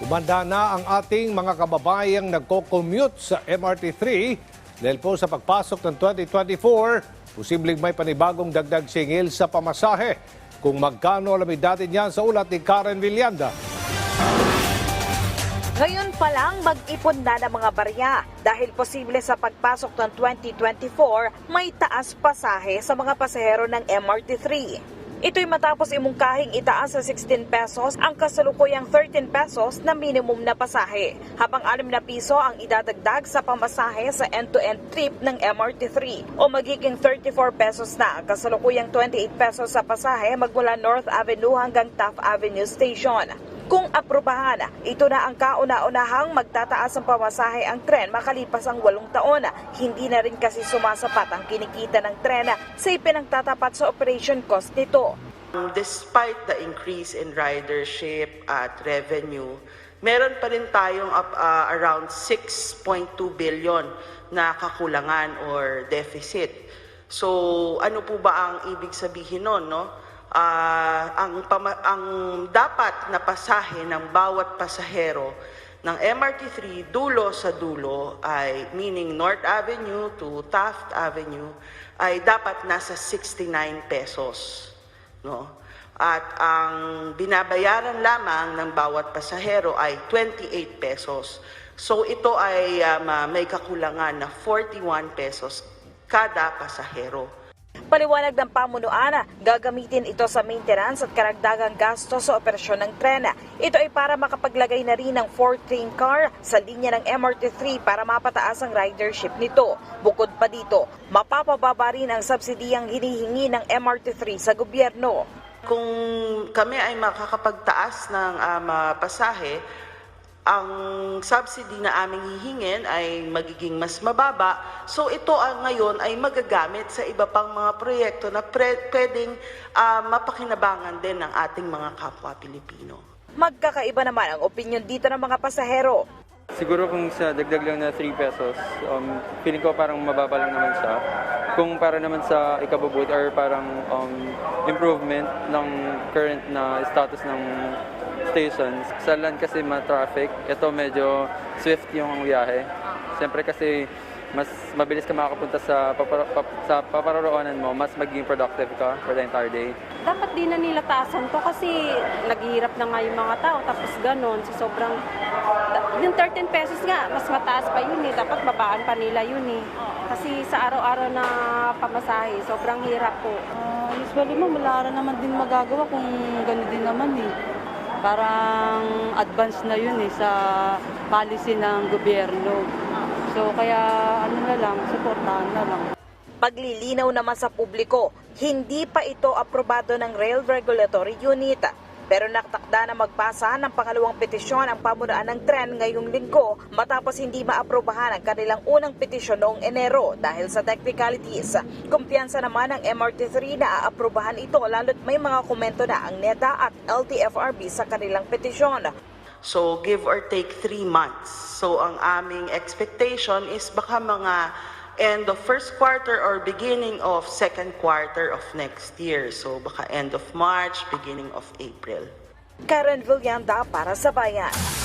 Umanda na ang ating mga kababayang nagko-commute sa MRT3 dahil po sa pagpasok ng 2024, posibleng may panibagong dagdag singil sa pamasahe. Kung magkano alamin natin yan sa ulat ni Karen Villanda. Ngayon pa lang mag-ipon na ng mga barya dahil posible sa pagpasok ng 2024 may taas pasahe sa mga pasahero ng MRT3. Ito'y matapos imungkahing itaas sa 16 pesos ang kasalukuyang 13 pesos na minimum na pasahe, habang 6 na piso ang idadagdag sa pamasahe sa end-to-end trip ng MRT3 o magiging 34 pesos na ang kasalukuyang 28 pesos sa pasahe magmula North Avenue hanggang Taft Avenue Station. Kung aprubahan, ito na ang kauna-unahang magtataas ng pamasahe ang tren makalipas ang walong taon. Hindi na rin kasi sumasapat ang kinikita ng tren sa ipinagtatapat sa operation cost nito. Despite the increase in ridership at revenue, meron pa rin tayong up, uh, around 6.2 billion na kakulangan or deficit. So, ano po ba ang ibig sabihin nun, no? Ah, ang, ang dapat na pasahe ng bawat pasahero ng MRT3 dulo sa dulo ay meaning North Avenue to Taft Avenue ay dapat nasa 69 pesos no? At ang binabayaran lamang ng bawat pasahero ay 28 pesos. So ito ay um, may kakulangan na 41 pesos kada pasahero. Paliwanag ng pamunuan, gagamitin ito sa maintenance at karagdagang gasto sa operasyon ng tren. Ito ay para makapaglagay na rin ng 4-train car sa linya ng MRT3 para mapataas ang ridership nito. Bukod pa dito, mapapababa rin ang subsidiyang hinihingi ng MRT3 sa gobyerno. Kung kami ay makakapagtaas ng um, ah, pasahe, ang subsidy na aming hihingin ay magiging mas mababa. So ito ang ngayon ay magagamit sa iba pang mga proyekto na pre- pwedeng ah, mapakinabangan din ng ating mga kapwa Pilipino. Magkakaiba naman ang opinion dito ng mga pasahero. Siguro kung sa dagdag lang na 3 pesos, um, feeling ko parang mababa lang naman siya. Kung para naman sa ikabubuti or parang um, improvement ng current na status ng stations. Sa land kasi ma-traffic, ito medyo swift yung biyahe. Siyempre kasi mas mabilis ka makakapunta sa, papar- pap- sa paparoroonan mo, mas magiging productive ka for the entire day. dapat di na nila taasan to kasi naghihirap na nga yung mga tao tapos ganon so sobrang yung 13 pesos nga mas mataas pa yun eh dapat babaan pa nila yun eh kasi sa araw-araw na pamasahe sobrang hirap po Ah, usually mo, wala rin naman din magagawa kung gano'n din naman eh. Parang advance na yun eh sa policy ng gobyerno. So kaya ano na lang, supportahan na lang. Paglilinaw naman sa publiko, hindi pa ito aprobado ng Rail Regulatory Unit. Pero nakatakda na magpasa ng pangalawang petisyon ang pamunuan ng tren ngayong linggo matapos hindi maaprobahan ang kanilang unang petisyon noong Enero dahil sa technicalities. Kumpiyansa naman ng MRT3 na aaprobahan ito lalo't may mga komento na ang NEDA at LTFRB sa kanilang petisyon. So give or take three months. So ang aming expectation is baka mga end of first quarter or beginning of second quarter of next year. So baka end of March, beginning of April. Karen Villanda para sa Bayan.